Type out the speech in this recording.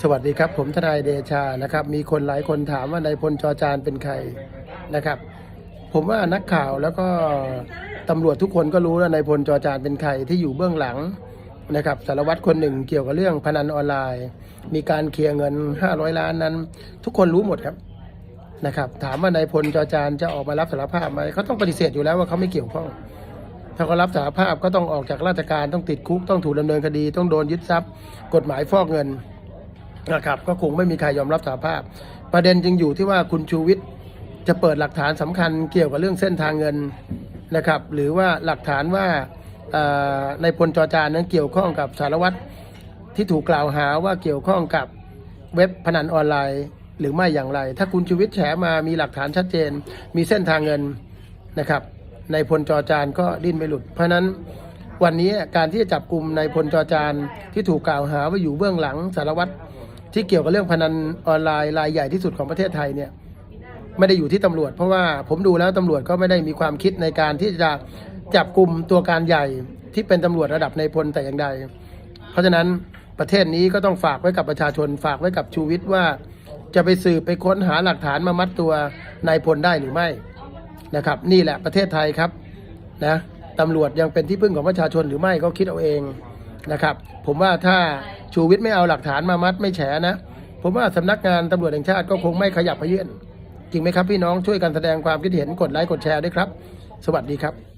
สวัสดีครับ ผมทนายเดชานะครับ มีคนหลายคนถามว่านายพลจอจานเป็นใครนะครับ ผมว่านักข่าวแล้วก็ตำรวจทุกคนก็รู้แล้วนายพลจอจานเป็นใครที่อยู่เบื้องหลังนะครับสารวัตรคนหนึ่งเกี่ยวกับเรื่องพนันออนไลน์ มีการเคลียร์เงิน 500 ล้านนั้น ทุกคนรู้หมดครับนะครับ ถามว่านายพลจอจานจะออกมารับสารภาพไหมเขาต้องปฏิเสธอยู่แล้วว่าเขาไม่เกี่ยวข้อง ถ้าเขารับสารภาพก็ต้องออกจากราชการต้องติดคุกต้องถูกดำเนินคดี ต้องโดนยึดทรัพย์ กฎหมายฟอกเงินนะครับ ก็คงไม่มีใครยอมรับสารภาพ ประเด็นจึงอยู่ที่ว่าคุณชูวิทย์จะเปิดหลักฐานสำคัญเกี่ยวกับเรื่องเส้นทางเงินนะครับ หรือว่าหลักฐานว่าในพลจอจานนั้นเกี่ยวข้องกับสารวัตรที่ถูกกล่าวหาว่าเกี่ยวข้องกับเว็บพนันออนไลน์หรือไม่อย่างไร ถ้าคุณชูวิทย์แฉมามีหลักฐานชัดเจน มีเส้นทางเงินนะครับ ในพลจอจานก็ดิ้นไม่หลุด เพราะนั้นวันนี้การที่จะจับกลุ่มในพลจอจานที่ถูกกล่าวหาว่าอยู่เบื้องหลังสารวัตรที่เกี่ยวกับเรื่องพนันออนไลน์รายใหญ่ที่สุดของประเทศไทยเนี่ยไม่ได้อยู่ที่ตำรวจ เพราะว่าผมดูแล้วตำรวจก็ไม่ได้มีความคิดในการที่จะจับกลุ่มตัวการใหญ่ที่เป็นตำรวจระดับในพลแต่อย่างใด เพราะฉะนั้นประเทศนี้ก็ต้องฝากไว้กับประชาชนฝากไว้กับชูวิทย์ว่า จะไปสืบไปค้นหาหลักฐานมามัดตัวนายพลได้หรือไม่ นะครับ นี่แหละประเทศไทยครับนะตำรวจยังเป็นที่พึ่งของประชาชนหรือไม่ก็คิดเอาเองนะครับ ผมว่าถ้าชูวิทย์ไม่เอาหลักฐานมามัดไม่แฉนะ ผมว่าสำนักงานตำรวจแห่งชาติก็คงไม่ขยับพยื่นจริงไหมครับพี่น้องช่วยกันแสดงความคิดเห็นกดไลค์กดแชร์ด้วยครับ สวัสดีครับ